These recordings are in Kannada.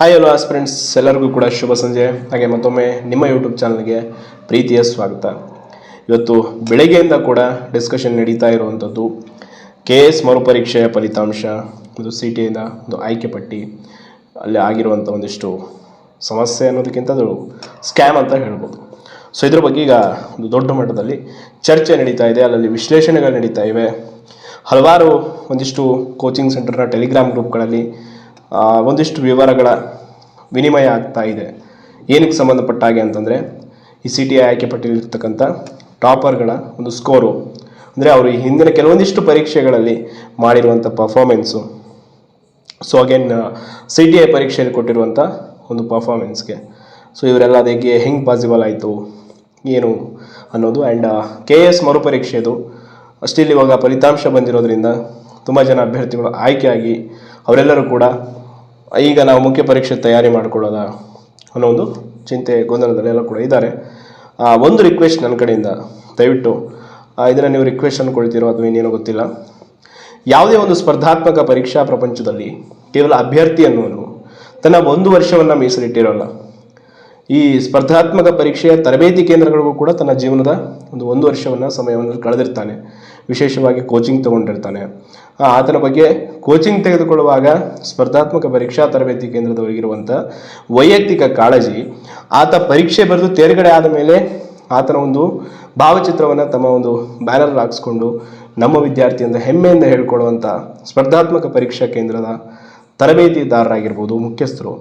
ಹಾಯ್ ಹಲೋ ಫ್ರೆಂಡ್ಸ್ ಎಲ್ಲರಿಗೂ ಕೂಡ ಶುಭ ಸಂಜೆ. ಹಾಗೆ ಮತ್ತೊಮ್ಮೆ ನಿಮ್ಮ ಯೂಟ್ಯೂಬ್ ಚಾನಲ್ಗೆ ಪ್ರೀತಿಯ ಸ್ವಾಗತ. ಇವತ್ತು ಬೆಳಗ್ಗೆಯಿಂದ ಕೂಡ ಡಿಸ್ಕಷನ್ ನಡೀತಾ ಇರುವಂಥದ್ದು ಕೆ ಎಸ್ ಮರುಪರೀಕ್ಷೆಯ ಫಲಿತಾಂಶ, ಒಂದು ಸಿ ಟಿಯಿಂದ ಒಂದು ಆಯ್ಕೆ ಪಟ್ಟಿ, ಅಲ್ಲಿ ಆಗಿರುವಂಥ ಒಂದಿಷ್ಟು ಸಮಸ್ಯೆ ಅನ್ನೋದಕ್ಕಿಂತ ಅದು ಸ್ಕ್ಯಾಮ್ ಅಂತ ಹೇಳ್ಬೋದು. ಸೊ ಇದ್ರ ಬಗ್ಗೆ ಈಗ ಒಂದು ದೊಡ್ಡ ಮಟ್ಟದಲ್ಲಿ ಚರ್ಚೆ ನಡೀತಾ ಇದೆ. ಅಲ್ಲಲ್ಲಿ ವಿಶ್ಲೇಷಣೆಗಳು ನಡೀತಾ ಇವೆ. ಹಲವಾರು ಒಂದಿಷ್ಟು ಕೋಚಿಂಗ್ ಸೆಂಟರ್ನ ಟೆಲಿಗ್ರಾಮ್ ಗ್ರೂಪ್ಗಳಲ್ಲಿ ಒಂದಿಷ್ಟು ವಿವರಗಳ ವಿನಿಮಯ ಆಗ್ತಾ ಇದೆ. ಏನಕ್ಕೆ ಸಂಬಂಧಪಟ್ಟ ಹಾಗೆ ಅಂತಂದರೆ, ಈ ಸಿ ಟಿ ಆಯ್ಕೆ ಪಟ್ಟಿಲಿರ್ತಕ್ಕಂಥ ಟಾಪರ್ಗಳ ಒಂದು ಸ್ಕೋರು. ಅಂದರೆ ಅವರು ಹಿಂದಿನ ಕೆಲವೊಂದಿಷ್ಟು ಪರೀಕ್ಷೆಗಳಲ್ಲಿ ಮಾಡಿರುವಂಥ performance so again C T I ಪರೀಕ್ಷೆಯಲ್ಲಿ ಕೊಟ್ಟಿರುವಂಥ ಒಂದು ಪರ್ಫಾರ್ಮೆನ್ಸ್ಗೆ ಸೊ ಇವರೆಲ್ಲ ಅದಕ್ಕೆ ಹೆಂಗೆ ಪಾಸಿಬಲ್ ಆಯಿತು, ಏನು ಅನ್ನೋದು ಆ್ಯಂಡ್ ಕೆ ಎಸ್ ಮರುಪರೀಕ್ಷೆದು ಇಲ್ಲಿ ಇವಾಗ ಫಲಿತಾಂಶ ಬಂದಿರೋದ್ರಿಂದ ತುಂಬ ಜನ ಅಭ್ಯರ್ಥಿಗಳು ಆಯ್ಕೆಯಾಗಿ ಅವರೆಲ್ಲರೂ ಕೂಡ ಈಗ ನಾವು ಮುಖ್ಯ ಪರೀಕ್ಷೆ ತಯಾರಿ ಮಾಡಿಕೊಳ್ಳೋದ ಅನ್ನೋ ಒಂದು ಚಿಂತೆ ಗೊಂದಲದಲ್ಲೆಲ್ಲ ಕೂಡ ಇದ್ದಾರೆ. ಒಂದು ರಿಕ್ವೆಸ್ಟ್ ನನ್ನ ಕಡೆಯಿಂದ ದಯವಿಟ್ಟು ಇದನ್ನು ನೀವು ರಿಕ್ವೆಸ್ಟ್ ಅಂದ್ಕೊಳ್ತೀರೋ ಅಥವಾ ಇನ್ನೇನೋ ಗೊತ್ತಿಲ್ಲ. ಯಾವುದೇ ಒಂದು ಸ್ಪರ್ಧಾತ್ಮಕ ಪರೀಕ್ಷಾ ಪ್ರಪಂಚದಲ್ಲಿ ಕೇವಲ ಅಭ್ಯರ್ಥಿ ಅನ್ನೋನು ತನ್ನ ಒಂದು ವರ್ಷವನ್ನು ಮೀಸಲಿಟ್ಟಿರೋಲ್ಲ. ಈ ಸ್ಪರ್ಧಾತ್ಮಕ ಪರೀಕ್ಷೆಯ ತರಬೇತಿ ಕೇಂದ್ರಗಳಿಗೂ ಕೂಡ ತನ್ನ ಜೀವನದ ಒಂದು ಒಂದು ವರ್ಷವನ್ನು ಸಮಯವನ್ನು ಕಳೆದಿರ್ತಾನೆ. ವಿಶೇಷವಾಗಿ ಕೋಚಿಂಗ್ ತಗೊಂಡಿರ್ತಾನೆ. ಆತನ ಬಗ್ಗೆ ಕೋಚಿಂಗ್ ತೆಗೆದುಕೊಳ್ಳುವಾಗ ಸ್ಪರ್ಧಾತ್ಮಕ ಪರೀಕ್ಷಾ ತರಬೇತಿ ಕೇಂದ್ರದವರಿಗಿರುವಂಥ ವೈಯಕ್ತಿಕ ಕಾಳಜಿ, ಆತ ಪರೀಕ್ಷೆ ಬರೆದು ತೇರ್ಗಡೆ ಆದ ಮೇಲೆ ಆತನ ಒಂದು ಭಾವಚಿತ್ರವನ್ನು ತಮ್ಮ ಒಂದು ಬ್ಯಾನರ್ ಹಾಕ್ಸ್ಕೊಂಡು ನಮ್ಮ ವಿದ್ಯಾರ್ಥಿ ಹೆಮ್ಮೆಯಿಂದ ಹೇಳ್ಕೊಳ್ಳುವಂಥ ಸ್ಪರ್ಧಾತ್ಮಕ ಪರೀಕ್ಷಾ ಕೇಂದ್ರದ ತರಬೇತಿದಾರರಾಗಿರ್ಬೋದು, ಮುಖ್ಯಸ್ಥರು.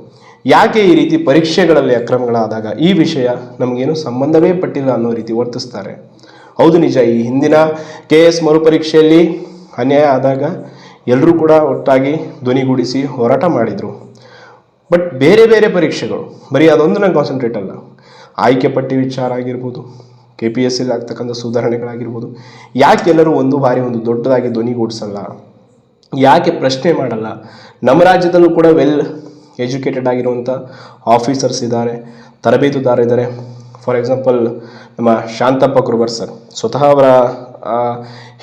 ಯಾಕೆ ಈ ರೀತಿ ಪರೀಕ್ಷೆಗಳಲ್ಲಿ ಅಕ್ರಮಗಳಾದಾಗ ಈ ವಿಷಯ ನಮಗೇನು ಸಂಬಂಧವೇ ಪಟ್ಟಿಲ್ಲ ಅನ್ನೋ ರೀತಿ ವರ್ತಿಸ್ತಾರೆ. ಹೌದು ನಿಜ, ಈ ಹಿಂದಿನ ಕೆ ಎಸ್ ಮರುಪರೀಕ್ಷೆಯಲ್ಲಿ ಅನ್ಯಾಯ ಆದಾಗ ಎಲ್ಲರೂ ಕೂಡ ಒಟ್ಟಾಗಿ ಧ್ವನಿಗೂಡಿಸಿ ಹೋರಾಟ ಮಾಡಿದರು. ಬಟ್ ಬೇರೆ ಬೇರೆ ಪರೀಕ್ಷೆಗಳು, ಬರೀ ಅದೊಂದು ನಂಗೆ ಕಾನ್ಸಂಟ್ರೇಟ್ ಅಲ್ಲ, ಆಯ್ಕೆ ಪಟ್ಟಿ ವಿಚಾರ ಆಗಿರ್ಬೋದು ಕೆ ಪಿ ಎಸ್ ಸಿಲಿ ಆಗ್ತಕ್ಕಂಥ ಸುಧಾರಣೆಗಳಾಗಿರ್ಬೋದು, ಯಾಕೆ ಎಲ್ಲರೂ ಒಂದು ಬಾರಿ ಒಂದು ದೊಡ್ಡದಾಗಿ ಧ್ವನಿಗೂಡಿಸಲ್ಲ, ಯಾಕೆ ಪ್ರಶ್ನೆ ಮಾಡಲ್ಲ, ನಮ್ಮ ರಾಜ್ಯದಲ್ಲೂ ಕೂಡ ವೆಲ್ ಎಜುಕೇಟೆಡ್ ಆಗಿರುವಂಥ ಆಫೀಸರ್ಸ್ ಇದ್ದಾರೆ, ತರಬೇತುದಾರ ಇದ್ದಾರೆ. ಫಾರ್ ಎಕ್ಸಾಂಪಲ್ ನಮ್ಮ ಶಾಂತಪ್ಪ ಕುರುಬರ್ ಸರ್ ಸ್ವತಃ ಅವರ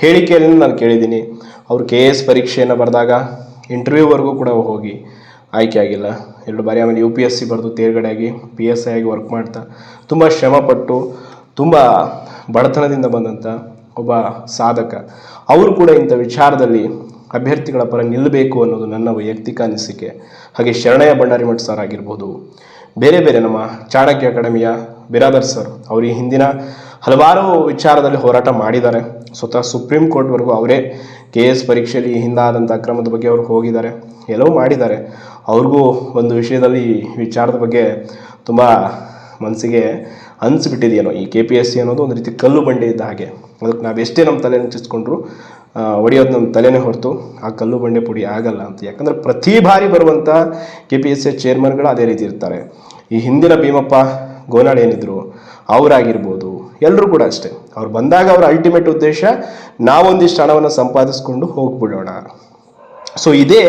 ಹೇಳಿಕೆಯನ್ನು ನಾನು ಕೇಳಿದ್ದೀನಿ. ಅವರು ಕೆ ಎಸ್ ಪರೀಕ್ಷೆಯನ್ನು ಬರೆದಾಗ ಇಂಟರ್ವ್ಯೂವರೆಗೂ ಕೂಡ ಹೋಗಿ ಆಯ್ಕೆ ಆಗಿಲ್ಲ. ಎರಡು ಬಾರಿ ಆಮೇಲೆ ಯು ಪಿ ಎಸ್ ಸಿ ಬರೆದು ತೇರ್ಗಡೆ ಆಗಿ ಪಿ ಎಸ್ ಐ ಆಗಿ ವರ್ಕ್ ಮಾಡ್ತಾ ತುಂಬ ಶ್ರಮಪಟ್ಟು, ತುಂಬ ಬಡತನದಿಂದ ಬಂದಂಥ ಒಬ್ಬ ಸಾಧಕ. ಅವರು ಕೂಡ ಇಂಥ ವಿಚಾರದಲ್ಲಿ ಅಭ್ಯರ್ಥಿಗಳ ಪರ ನಿಲ್ಲಬೇಕು ಅನ್ನೋದು ನನ್ನ ವೈಯಕ್ತಿಕ ಅನಿಸಿಕೆ. ಹಾಗೆ ಶರಣಯ್ಯ ಭಂಡಾರಿ ಮಠ್ ಸರ್ ಆಗಿರ್ಬೋದು. ಬೇರೆ ಬೇರೆ ನಮ್ಮ ಚಾಣಕ್ಯ ಅಕಾಡೆಮಿಯ ಬಿರಾದರ್ ಸರ್ ಅವರು ಈ ಹಿಂದಿನ ಹಲವಾರು ವಿಚಾರದಲ್ಲಿ ಹೋರಾಟ ಮಾಡಿದ್ದಾರೆ. ಸ್ವತಃ ಸುಪ್ರೀಂ ಕೋರ್ಟ್ವರೆಗೂ ಅವರೇ ಕೆ ಎಸ್ ಪರೀಕ್ಷೆಯಲ್ಲಿ ಹಿಂದಾದಂಥ ಅಕ್ರಮದ ಬಗ್ಗೆ ಅವರು ಹೋಗಿದ್ದಾರೆ. ಎಲ್ಲವೂ ಮಾಡಿದ್ದಾರೆ. ಅವ್ರಿಗೂ ಒಂದು ವಿಷಯದಲ್ಲಿ ವಿಚಾರದ ಬಗ್ಗೆ ತುಂಬ ಮನಸ್ಸಿಗೆ ಅನಿಸ್ಬಿಟ್ಟಿದೆಯೇನೋ, ಈ ಕೆ ಪಿ ಎಸ್ ಸಿ ಅನ್ನೋದು ಒಂದು ರೀತಿ ಕಲ್ಲು ಬಂಡೆ ಇದ್ದ ಹಾಗೆ. ಅದಕ್ಕೆ ನಾವು ಎಷ್ಟೇ ನಮ್ಮ ತಲೆನ ಚಿಸ್ಕೊಂಡ್ರು ಹೊಡೆಯೋದು ನಮ್ಮ ತಲೆನೇ ಹೊರತು ಆ ಕಲ್ಲು ಬಂಡೆ ಪುಡಿ ಆಗಲ್ಲ ಅಂತ. ಯಾಕಂದರೆ ಪ್ರತಿ ಬಾರಿ ಬರುವಂಥ ಕೆ ಪಿ ಎಸ್ ಸಿ ಚೇರ್ಮನ್ಗಳು ಅದೇ ರೀತಿ ಇರ್ತಾರೆ. ಈ ಹಿಂದಿನ ಭೀಮಪ್ಪ, ಗೋನಾಳ್ ಏನಿದ್ರು, ಅವರಾಗಿರ್ಬೋದು ಎಲ್ಲರೂ ಕೂಡ ಅಷ್ಟೇ. ಅವ್ರು ಬಂದಾಗ ಅವರ ಅಲ್ಟಿಮೇಟ್ ಉದ್ದೇಶ, ನಾವೊಂದಿಷ್ಟು ಹಣವನ್ನು ಸಂಪಾದಿಸ್ಕೊಂಡು ಹೋಗ್ಬಿಡೋಣ. ಸೊ ಇದೇ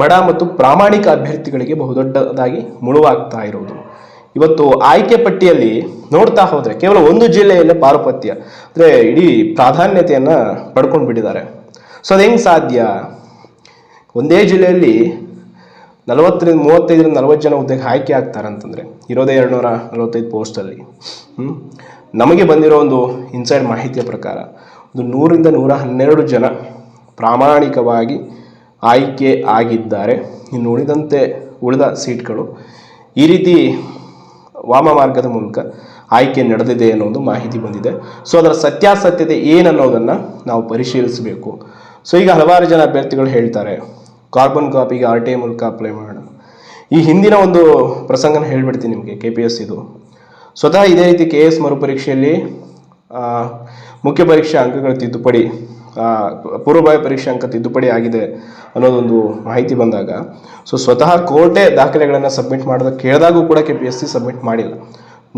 ಬಡ ಮತ್ತು ಪ್ರಾಮಾಣಿಕ ಅಭ್ಯರ್ಥಿಗಳಿಗೆ ಬಹುದೊಡ್ಡದಾಗಿ ಮುಳುವಾಗ್ತಾ ಇರೋದು. ಇವತ್ತು ಆಯ್ಕೆ ಪಟ್ಟಿಯಲ್ಲಿ ನೋಡ್ತಾ ಹೋದರೆ ಕೇವಲ ಒಂದು ಜಿಲ್ಲೆಯಲ್ಲೇ ಪಾರುಪತ್ಯ. ಅಂದರೆ ಇಡೀ ಪ್ರಾಧಾನ್ಯತೆಯನ್ನು ಪಡ್ಕೊಂಡು ಬಿಟ್ಟಿದ್ದಾರೆ. ಸೊ ಅದು ಹೆಂಗೆ ಸಾಧ್ಯ? ಒಂದೇ ಜಿಲ್ಲೆಯಲ್ಲಿ ನಲವತ್ತರಿಂದ ಮೂವತ್ತೈದರಿಂದ ನಲವತ್ತು ಜನ ಹುದ್ದೆಗೆ ಆಯ್ಕೆ ಆಗ್ತಾರೆ ಅಂತಂದರೆ, ಇರೋದೇ ಎರಡು ನೂರ ನಲವತ್ತೈದು ಪೋಸ್ಟಲ್ಲಿ? ನಮಗೆ ಬಂದಿರೋ ಒಂದು ಇನ್ಸೈಡ್ ಮಾಹಿತಿಯ ಪ್ರಕಾರ, ಒಂದು ನೂರಿಂದ ನೂರ ಹನ್ನೆರಡು ಜನ ಪ್ರಾಮಾಣಿಕವಾಗಿ ಆಯ್ಕೆ ಆಗಿದ್ದಾರೆ. ಇನ್ನು ಉಳಿದಂತೆ ಉಳಿದ ಸೀಟ್ಗಳು ಈ ರೀತಿ ವಾಮ ಮಾರ್ಗದ ಮೂಲಕ ಆಯ್ಕೆ ನಡೆದಿದೆ ಅನ್ನೋ ಒಂದು ಮಾಹಿತಿ ಬಂದಿದೆ. ಸೊ ಅದರ ಸತ್ಯಾಸತ್ಯತೆ ಏನನ್ನೋದನ್ನು ನಾವು ಪರಿಶೀಲಿಸಬೇಕು. ಸೊ ಈಗ ಹಲವಾರು ಜನ ಅಭ್ಯರ್ಥಿಗಳು ಹೇಳ್ತಾರೆ ಕಾರ್ಬನ್ ಕಾಪಿಗೆ ಆರ್ ಟಿ ಐ ಮೂಲಕ ಅಪ್ಲೈ ಮಾಡೋಣ. ಈ ಹಿಂದಿನ ಒಂದು ಪ್ರಸಂಗನ ಹೇಳ್ಬಿಡ್ತೀನಿ ನಿಮಗೆ ಕೆ ಪಿ ಎಸ್ ಇದು. ಸ್ವತಃ ಇದೇ ರೀತಿ ಕೆ ಎಸ್ ಮರುಪರೀಕ್ಷೆಯಲ್ಲಿ ಮುಖ್ಯ ಪರೀಕ್ಷೆ ಅಂಕಗಳ ತಿದ್ದುಪಡಿ ಪೂರ್ವಭಾವಿ ಪರೀಕ್ಷೆ ಅಂಕ ತಿದ್ದುಪಡಿ ಆಗಿದೆ ಅನ್ನೋದೊಂದು ಮಾಹಿತಿ ಬಂದಾಗ. ಸೊ ಸ್ವತಃ ಕೋರ್ಟೇ ದಾಖಲೆಗಳನ್ನು ಸಬ್ಮಿಟ್ ಮಾಡೋದು ಕೇಳಿದಾಗೂ ಕೂಡ K P S C submit ಮಾಡಿಲ್ಲ.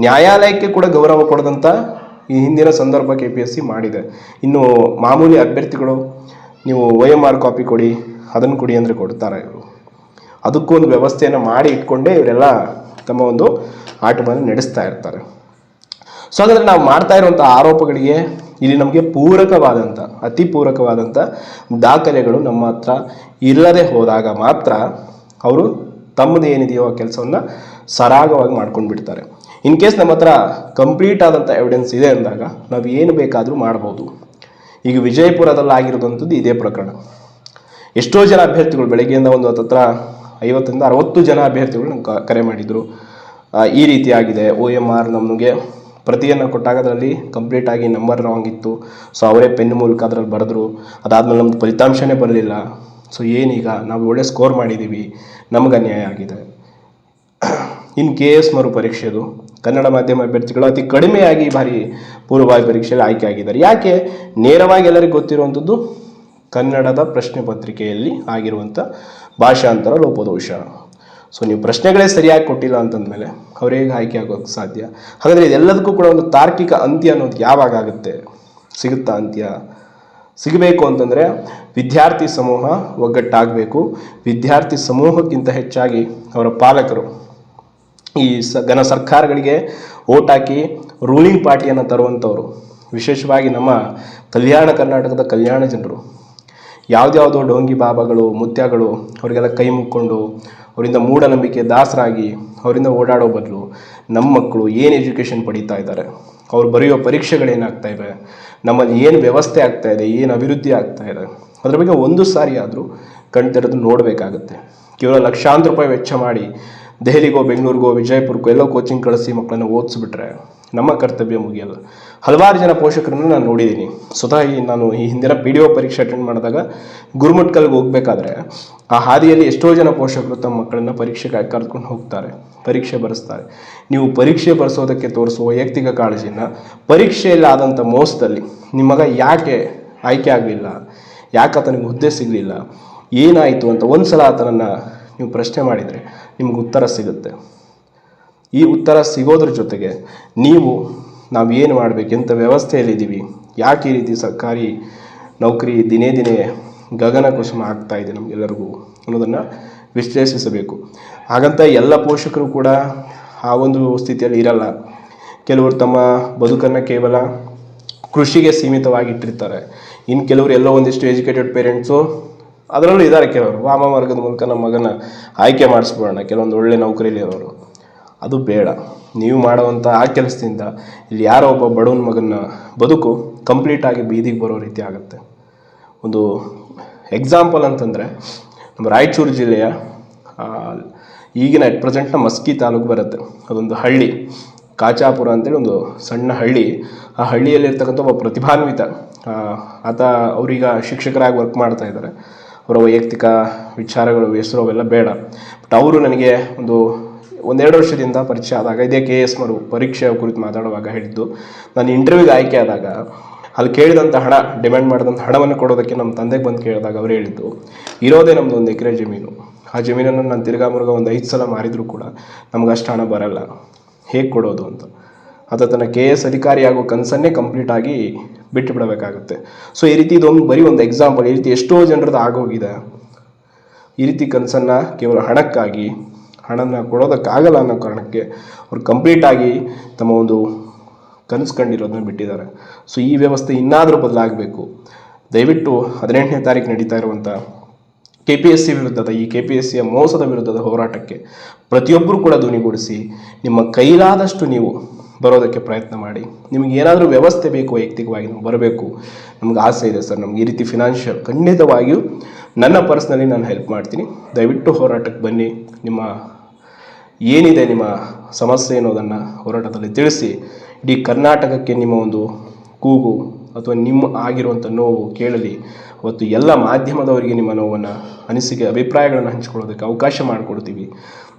ನ್ಯಾಯಾಲಯಕ್ಕೆ ಕೂಡ ಗೌರವ ಕೊಡದಂಥ ಈ ಹಿಂದಿನ ಸಂದರ್ಭ ಕೆ ಪಿ ಎಸ್ ಸಿ ಮಾಡಿದೆ. ಇನ್ನು ಮಾಮೂಲಿ ಅಭ್ಯರ್ಥಿಗಳು, ನೀವು ಒ ಎಂ ಆರ್ ಕಾಪಿ ಕೊಡಿ, ಅದನ್ನು ಕೊಡಿ ಅಂದರೆ ಕೊಡ್ತಾರೆ ಇವರು. ಅದಕ್ಕೂ ಒಂದು ವ್ಯವಸ್ಥೆಯನ್ನು ಮಾಡಿ ಇಟ್ಕೊಂಡೇ ಇವರೆಲ್ಲ ತಮ್ಮ ಒಂದು ಆಟವನ್ನು ನಡೆಸ್ತಾ ಇರ್ತಾರೆ. ಸೊ ಹಾಗಾದರೆ ನಾವು ಮಾಡ್ತಾ ಇರುವಂಥ ಆರೋಪಗಳಿಗೆ ಇಲ್ಲಿ ನಮಗೆ ಪೂರಕವಾದಂಥ ಅತಿ ಪೂರಕವಾದಂಥ ದಾಖಲೆಗಳು ನಮ್ಮ ಹತ್ರ ಇಲ್ಲದೆ ಹೋದಾಗ ಮಾತ್ರ ಅವರು ತಮ್ಮದೇ ಏನಿದೆಯೋ ಆ ಕೆಲಸವನ್ನು ಸರಾಗವಾಗಿ ಮಾಡ್ಕೊಂಡು ಬಿಡ್ತಾರೆ. ಇನ್ ಕೇಸ್ ನಮ್ಮ ಹತ್ರ ಕಂಪ್ಲೀಟ್ ಆದಂಥ ಎವಿಡೆನ್ಸ್ ಇದೆ ಅಂದಾಗ ನಾವು ಏನು ಬೇಕಾದರೂ ಮಾಡ್ಬೋದು. ಈಗ ವಿಜಯಪುರದಲ್ಲಿ ಆಗಿರೋದಂಥದ್ದು ಇದೇ ಪ್ರಕರಣ. ಎಷ್ಟೋ ಜನ ಅಭ್ಯರ್ಥಿಗಳು ಬೆಳಗ್ಗೆಯಿಂದ ಒಂದು ಹತ್ತತ್ರ ಐವತ್ತರಿಂದ ಅರವತ್ತು ಜನ ಅಭ್ಯರ್ಥಿಗಳು ಕ- ಕರೆ ಮಾಡಿದರು. ಈ ರೀತಿ ಆಗಿದೆ ಒ ಎಂ ಆರ್ ನಮಗೆ ಪ್ರತಿಯನ್ನು ಕೊಟ್ಟಾಗ ಅದರಲ್ಲಿ ಕಂಪ್ಲೀಟ್ ಆಗಿ ನಂಬರ್ ರಾಂಗ್ ಇತ್ತು. ಸೊ ಅವರೇ ಪೆನ್ ಮೂಲಕ ಅದರಲ್ಲಿ ಬರೆದ್ರು. ಅದಾದಮೇಲೆ ನಮ್ಮದು ಫಲಿತಾಂಶನೇ ಬರಲಿಲ್ಲ. ಸೊ ಏನೀಗ ನಾವು ಒಳ್ಳೆ ಸ್ಕೋರ್ ಮಾಡಿದ್ದೀವಿ ನಮ್ಗೆ ಅನ್ಯಾಯ ಆಗಿದೆ. ಇನ್ನು ಕೆ ಎಸ್ ಮರು ಪರೀಕ್ಷೆದು ಕನ್ನಡ ಮಾಧ್ಯಮ ಅಭ್ಯರ್ಥಿಗಳು ಅತಿ ಕಡಿಮೆಯಾಗಿ ಈ ಬಾರಿ ಪೂರ್ವಭಾವಿ ಪರೀಕ್ಷೆಯಲ್ಲಿ ಆಯ್ಕೆ ಆಗಿದ್ದಾರೆ. ಯಾಕೆ? ನೇರವಾಗಿ ಎಲ್ಲರಿಗೂ ಗೊತ್ತಿರುವಂಥದ್ದು ಕನ್ನಡದ ಪ್ರಶ್ನೆ ಪತ್ರಿಕೆಯಲ್ಲಿ ಆಗಿರುವಂಥ ಭಾಷಾಂತರ ಲೋಪದೋಷ. ಸೊ ನೀವು ಪ್ರಶ್ನೆಗಳೇ ಸರಿಯಾಗಿ ಕೊಟ್ಟಿಲ್ಲ ಅಂತಂದಮೇಲೆ ಅವ್ರು ಹೇಗೆ ಆಯ್ಕೆ ಆಗೋಕ್ಕೆ ಸಾಧ್ಯ? ಹಾಗಾದರೆ ಇದೆಲ್ಲದಕ್ಕೂ ಕೂಡ ಒಂದು ತಾರ್ಕಿಕ ಅಂತ್ಯ ಅನ್ನೋದು ಯಾವಾಗ ಆಗುತ್ತೆ? ಸಿಗುತ್ತಾ ಅಂತ್ಯ? ಸಿಗಬೇಕು ಅಂತಂದರೆ ವಿದ್ಯಾರ್ಥಿ ಸಮೂಹ ಒಗ್ಗಟ್ಟಾಗಬೇಕು. ವಿದ್ಯಾರ್ಥಿ ಸಮೂಹಕ್ಕಿಂತ ಹೆಚ್ಚಾಗಿ ಅವರ ಪಾಲಕರು ಈ ಸ, ಘನ ಸರ್ಕಾರಗಳಿಗೆ ಓಟ್ ಹಾಕಿ ರೂಲಿಂಗ್ ಪಾರ್ಟಿಯನ್ನು ತರುವಂಥವರು. ವಿಶೇಷವಾಗಿ ನಮ್ಮ ಕಲ್ಯಾಣ ಕರ್ನಾಟಕದ ಕಲ್ಯಾಣ ಜನರು. ಯಾವುದ್ಯಾವುದೋ ಡೋಂಗಿ ಬಾಬಾಗಳು, ಮುತ್ಯಗಳು ಅವರಿಗೆಲ್ಲ ಕೈ ಮುಕ್ಕೊಂಡು ಅವರಿಂದ ಮೂಢನಂಬಿಕೆ ದಾಸರಾಗಿ ಅವರಿಂದ ಓಡಾಡೋ ಬದಲು ನಮ್ಮ ಮಕ್ಕಳು ಏನು ಎಜುಕೇಷನ್ ಪಡೀತಾ ಇದ್ದಾರೆ? ಅವ್ರು ಬರೆಯೋ ಪರೀಕ್ಷೆಗಳೇನಾಗ್ತಾ ಇವೆ? ನಮ್ಮಲ್ಲಿ ಏನು ವ್ಯವಸ್ಥೆ ಆಗ್ತಾ ಇದೆ? ಏನು ಅಭಿವೃದ್ಧಿ ಆಗ್ತಾ ಇದೆ? ಅದ್ರ ಬಗ್ಗೆ ಒಂದು ಸಾರಿ ಆದರೂ ಕಣ್ತೆರೆದು ನೋಡಬೇಕಾಗುತ್ತೆ. ಕೇವಲ ಲಕ್ಷಾಂತರ ರೂಪಾಯಿ ವೆಚ್ಚ ಮಾಡಿ ದೆಹಲಿಗೋ, ಬೆಂಗಳೂರಿಗೋ ವಿಜಯಪುರಕ್ಕೋ ಎಲ್ಲೋ ಕೋಚಿಂಗ್ ಕಳಿಸಿ ಮಕ್ಕಳನ್ನು ಓದಿಸ್ಬಿಟ್ರೆ ನಮ್ಮ ಕರ್ತವ್ಯ ಮುಗಿಯಲ್ಲ. ಹಲವಾರು ಜನ ಪೋಷಕರನ್ನು ನಾನು ನೋಡಿದ್ದೀನಿ ಸ್ವತಃ ಈ ನಾನು ಈ ಹಿಂದಿನ ಪಿ ಡಿ ಒ ಪರೀಕ್ಷೆ ಅಟೆಂಡ್ ಮಾಡಿದಾಗ ಗುರುಮಟ್ಕಲ್ಗೆ ಹೋಗಬೇಕಾದ್ರೆ ಆ ಹಾದಿಯಲ್ಲಿ ಎಷ್ಟೋ ಜನ ಪೋಷಕರು ತಮ್ಮ ಮಕ್ಕಳನ್ನ ಪರೀಕ್ಷೆಗೆ ಕರೆದುಕೊಂಡು ಹೋಗ್ತಾರೆ, ಪರೀಕ್ಷೆ ಬರೆಸ್ತಾರೆ. ನೀವು ಪರೀಕ್ಷೆ ಬರೆಸೋದಕ್ಕೆ ತೋರಿಸುವ ವೈಯಕ್ತಿಕ ಕಾಳಜಿನ ಪರೀಕ್ಷೆಯಲ್ಲಿ ಆದಂಥ ಮೋಸದಲ್ಲಿ ನಿಮ್ಮ ಮಗ ಯಾಕೆ ಆಯ್ಕೆ ಆಗಲಿಲ್ಲ, ಯಾಕೆ ಆತನಿಗೆ ಹುದ್ದೆ ಸಿಗಲಿಲ್ಲ, ಏನಾಯಿತು ಅಂತ ಒಂದು ಸಲ ಆತನನ್ನು ನೀವು ಪ್ರಶ್ನೆ ಮಾಡಿದರೆ ನಿಮ್ಗೆ ಉತ್ತರ ಸಿಗುತ್ತೆ. ಈ ಉತ್ತರ ಸಿಗೋದ್ರ ಜೊತೆಗೆ ನೀವು ನಾವು ಏನು ಮಾಡಬೇಕು ಎಂಥ ವ್ಯವಸ್ಥೆಯಲ್ಲಿದ್ದೀವಿ, ಯಾಕೆ ಈ ರೀತಿ ಸರ್ಕಾರಿ ನೌಕರಿ ದಿನೇ ದಿನೇ ಗಗನ ಕುಸುಮ ಆಗ್ತಾ ಇದೆ ನಮಗೆಲ್ಲರಿಗೂ ಅನ್ನೋದನ್ನು ವಿಶ್ಲೇಷಿಸಬೇಕು. ಹಾಗಂತ ಎಲ್ಲ ಪೋಷಕರು ಕೂಡ ಆ ಒಂದು ಸ್ಥಿತಿಯಲ್ಲಿ ಇರಲ್ಲ. ಕೆಲವರು ತಮ್ಮ ಬದುಕನ್ನು ಕೇವಲ ಕೃಷಿಗೆ ಸೀಮಿತವಾಗಿಟ್ಟಿರ್ತಾರೆ. ಇನ್ನು ಕೆಲವರು ಎಲ್ಲೋ ಒಂದಿಷ್ಟು ಎಜುಕೇಟೆಡ್ ಪೇರೆಂಟ್ಸು ಅದರಲ್ಲೂ ಇದ್ದಾರೆ ಕೆಲವರು. ವಾಮ ಮಾರ್ಗದ ಮೂಲಕ ನಮ್ಮ ಮಗನ ಆಯ್ಕೆ ಮಾಡಿಸ್ಬೋಣ ಕೆಲವೊಂದು ಒಳ್ಳೆ ನೌಕರಿಲಿ ಇರೋರು ಅದು ಬೇಡ. ನೀವು ಮಾಡುವಂಥ ಆ ಕೆಲಸದಿಂದ ಇಲ್ಲಿ ಯಾರೋ ಒಬ್ಬ ಬಡವನ ಮಗನ ಬದುಕು ಕಂಪ್ಲೀಟಾಗಿ ಬೀದಿಗೆ ಬರೋ ರೀತಿ ಆಗುತ್ತೆ. ಒಂದು ಎಕ್ಸಾಂಪಲ್ ಅಂತಂದರೆ, ನಮ್ಮ ರಾಯಚೂರು ಜಿಲ್ಲೆಯ ಈಗಿನ ಅಟ್ ಪ್ರೆಸೆಂಟ್ನ ಮಸ್ಕಿ ತಾಲೂಕು ಬರುತ್ತೆ. ಅದೊಂದು ಹಳ್ಳಿ. ಕಾಚಾಪುರ ಅಂತೇಳಿ ಒಂದು ಸಣ್ಣ ಹಳ್ಳಿ. ಆ ಹಳ್ಳಿಯಲ್ಲಿರ್ತಕ್ಕಂಥ ಒಬ್ಬ ಪ್ರತಿಭಾನ್ವಿತ ಆತ ಅವರೀಗ ಶಿಕ್ಷಕರಾಗಿ ವರ್ಕ್ ಮಾಡ್ತಾ ಇದ್ದಾರೆ. ಅವರ ವೈಯಕ್ತಿಕ ವಿಚಾರಗಳು, ಹೆಸರು ಅವೆಲ್ಲ ಬೇಡ. ಬಟ್ ಅವರು ನನಗೆ ಒಂದು, ಒಂದೆರಡು ವರ್ಷದಿಂದ ಪರಿಚಯ ಆದಾಗ, ಇದೇ ಕೆ ಎಸ್ ಮರು ಪರೀಕ್ಷೆಯ ಕುರಿತು ಮಾತಾಡುವಾಗ ಹೇಳಿದ್ದು, ನಾನು ಇಂಟರ್ವ್ಯೂಗೆ ಆಯ್ಕೆ ಆದಾಗ, ಅಲ್ಲಿ ಕೇಳಿದಂಥ ಹಣ ಡಿಮ್ಯಾಂಡ್ ಮಾಡಿದಂಥ ಹಣವನ್ನು ಕೊಡೋದಕ್ಕೆ ನಮ್ಮ ತಂದೆಗೆ ಬಂದು ಕೇಳಿದಾಗ ಅವರು ಹೇಳಿದ್ದು, ಇರೋದೇ ನಮ್ಮದು ಒಂದು ಎಕರೆ ಜಮೀನು. ಆ ಜಮೀನನ್ನು ನಾನು ತಿರ್ಗಾ ಮುರುಗ ಒಂದು ಐದು ಸಲ ಮಾರಿದರೂ ಕೂಡ ನಮ್ಗೆ ಅಷ್ಟು ಹಣ ಬರಲ್ಲ. ಹೇಗೆ ಕೊಡೋದು ಅಂತ. ಆತ ತನ್ನ ಕೆ ಎಸ್ ಅಧಿಕಾರಿ ಆಗೋ ಕನಸನ್ನೇ ಕಂಪ್ಲೀಟ್ ಆಗಿ ಬಿಟ್ಟು ಬಿಡಬೇಕಾಗುತ್ತೆ ಸೊ ಈ ರೀತಿ ಇದೊಂದು ಬರೀ ಒಂದು ಎಕ್ಸಾಂಪಲ್ ಈ ರೀತಿ ಎಷ್ಟೋ ಜನರದ್ದು ಆಗೋಗಿದೆ. ಈ ರೀತಿ ಕನಸನ್ನು ಕೇವಲ ಹಣಕ್ಕಾಗಿ, ಹಣನ ಕೊಡೋದಕ್ಕಾಗಲ್ಲ ಅನ್ನೋ ಕಾರಣಕ್ಕೆ ಅವ್ರು ಕಂಪ್ಲೀಟಾಗಿ ತಮ್ಮ ಒಂದು ಕನಸು ಕಂಡಿರೋದನ್ನ ಬಿಟ್ಟಿದ್ದಾರೆ. ಸೊ ಈ ವ್ಯವಸ್ಥೆ ಇನ್ನಾದರೂ ಬದಲಾಗಬೇಕು. ದಯವಿಟ್ಟು ಹದಿನೆಂಟನೇ ತಾರೀಕು ನಡೀತಾ ಇರುವಂಥ ಕೆ ಪಿ ಎಸ್ ಸಿ ವಿರುದ್ಧದ, ಈ ಕೆ ಪಿ ಎಸ್ ಸಿಯ ಮೋಸದ ವಿರುದ್ಧದ ಹೋರಾಟಕ್ಕೆ ಪ್ರತಿಯೊಬ್ಬರೂ ಕೂಡ ಧ್ವನಿಗೂಡಿಸಿ, ನಿಮ್ಮ ಕೈಲಾದಷ್ಟು ನೀವು ಬರೋದಕ್ಕೆ ಪ್ರಯತ್ನ ಮಾಡಿ. ನಿಮಗೆ ಏನಾದರೂ ವ್ಯವಸ್ಥೆ ಬೇಕು ವೈಯಕ್ತಿಕವಾಗಿ ನಾವು ಬರಬೇಕು. ನಮ್ಗೆ ಆಸೆ ಇದೆ ಸರ್. ನಮ್ಗೆ ಈ ರೀತಿ ಫಿನಾನ್ಷಿಯಲ್ ಖಂಡಿತವಾಗಿಯೂ ನನ್ನ ಪರ್ಸ್ನಲಿ ನಾನು ಹೆಲ್ಪ್ ಮಾಡ್ತೀನಿ. ದಯವಿಟ್ಟು ಹೋರಾಟಕ್ಕೆ ಬನ್ನಿ. ನಿಮ್ಮ ಏನಿದೆ, ನಿಮ್ಮ ಸಮಸ್ಯೆ ಅನ್ನೋದನ್ನು ಹೋರಾಟದಲ್ಲಿ ತಿಳಿಸಿ. ಇಡೀ ಕರ್ನಾಟಕಕ್ಕೆ ನಿಮ್ಮ ಒಂದು ಕೂಗು. ಅಥವಾ ನಿಮ್ಮ ಆಗಿರುವಂಥ ನೋವು ಕೇಳಲಿ ಮತ್ತು ಎಲ್ಲ ಮಾಧ್ಯಮದವರಿಗೆ ನಿಮ್ಮ ನೋವನ್ನು, ಅನಿಸಿಕೆ, ಅಭಿಪ್ರಾಯಗಳನ್ನು ಹಂಚಿಕೊಳ್ಳೋದಕ್ಕೆ ಅವಕಾಶ ಮಾಡಿಕೊಡ್ತೀವಿ.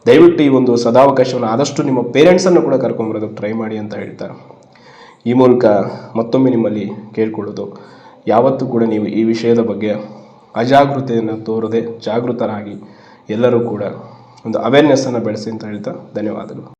ದಯವಿಟ್ಟು ಈ ಒಂದು ಸದಾವಕಾಶವನ್ನು ಆದಷ್ಟು ನಿಮ್ಮ ಪೇರೆಂಟ್ಸನ್ನು ಕೂಡ ಕರ್ಕೊಂಬರೋದಕ್ಕೆ ಟ್ರೈ ಮಾಡಿ ಅಂತ ಹೇಳ್ತಾ ಈ ಮೂಲಕ ಮತ್ತೊಮ್ಮೆ ನಿಮ್ಮಲ್ಲಿ ಕೇಳ್ಕೊಳ್ಳೋದು, ಯಾವತ್ತೂ ಕೂಡ ನೀವು ಈ ವಿಷಯದ ಬಗ್ಗೆ ಅಜಾಗೃತೆಯನ್ನು ತೋರದೆ ಜಾಗೃತರಾಗಿ ಎಲ್ಲರೂ ಕೂಡ ಒಂದು ಅವೇರ್ನೆಸ್ಸನ್ನು ಬೆಳೆಸಿ ಅಂತ ಹೇಳ್ತಾ ಧನ್ಯವಾದಗಳು.